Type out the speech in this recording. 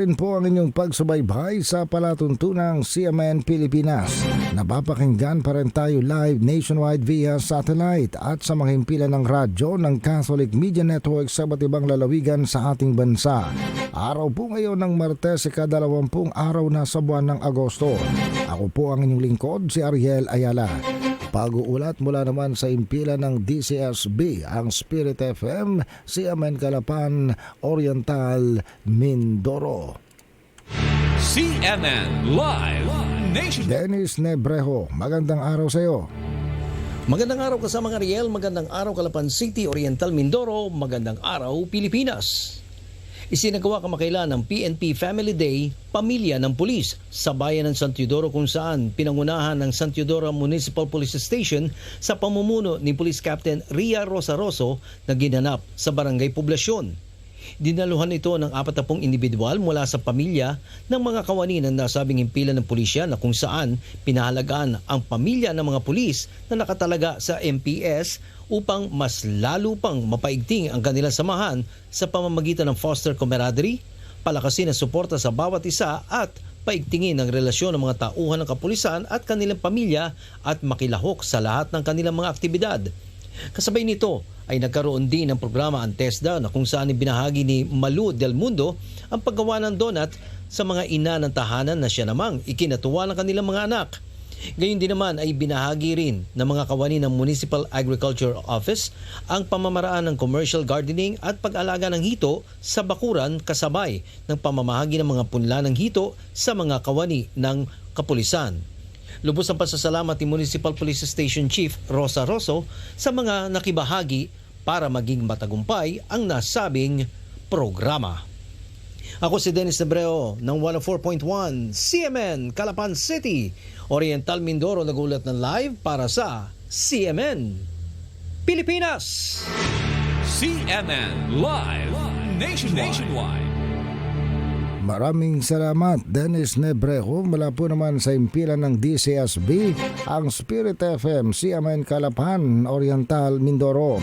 rin po ang inyong pagsubaybay sa palatuntunang CMN Pilipinas. Napapakinggan pa rin tayo live nationwide via satellite at sa mga himpilan ng radyo ng Catholic Media Network sa iba't ibang lalawigan sa ating bansa. Araw po ngayon ng Martes, ikadalawampung araw na sa buwan ng Agosto. Ako po ang inyong lingkod, si Ariel Ayala. Pag-uulat mula naman sa impila ng DCSB, ang Spirit FM, CMN Kalapan, Oriental, Mindoro. CNN Live Nation. Dennis Nebrejo, magandang araw sa iyo. Magandang araw kasama ng Ariel, magandang araw Calapan City, Oriental Mindoro, magandang araw Pilipinas. Isinagawa kamakailan ng PNP Family Day, Pamilya ng Pulis sa bayan ng San Teodoro kung saan pinangunahan ng San Teodoro Municipal Police Station sa pamumuno ni Police Captain Ria Rosaroso na ginanap sa Barangay Poblasyon. Dinaluhan ito ng 40 individual mula sa pamilya ng mga kawani ng nasabing impila ng pulisya na kung saan pinahalagaan ang pamilya ng mga pulis na nakatalaga sa MPS upang mas lalo pang mapaigting ang kanilang samahan sa pamamagitan ng foster camaraderie, palakasin ang suporta sa bawat isa at paigtingin ang relasyon ng mga tauhan ng kapulisan at kanilang pamilya at makilahok sa lahat ng kanilang mga aktibidad. Kasabay nito ay nagkaroon din ng programa ang TESDA na kung saan ibinahagi ni Malu Del Mundo ang paggawa ng donut sa mga ina ng tahanan na siya namang ikinatuwa ng kanilang mga anak. Gayun din naman ay binahagi rin ng mga kawani ng Municipal Agriculture Office ang pamamaraan ng commercial gardening at pag-alaga ng hito sa bakuran kasabay ng pamamahagi ng mga punla ng hito sa mga kawani ng kapulisan. Lubos ang pasasalamat ni Municipal Police Station Chief Rosa Rosso sa mga nakibahagi para maging matagumpay ang nasabing programa. Ako si Dennis Nebreo ng 104.1 CMN Calapan City, Oriental Mindoro nagulat ng live para sa CMN Pilipinas. CNN Live Nation Nationwide. Maraming salamat Dennis Nebrejo mula po naman sa impila ng DCSB, ang Spirit FM, CMN Kalapan, Oriental, Mindoro.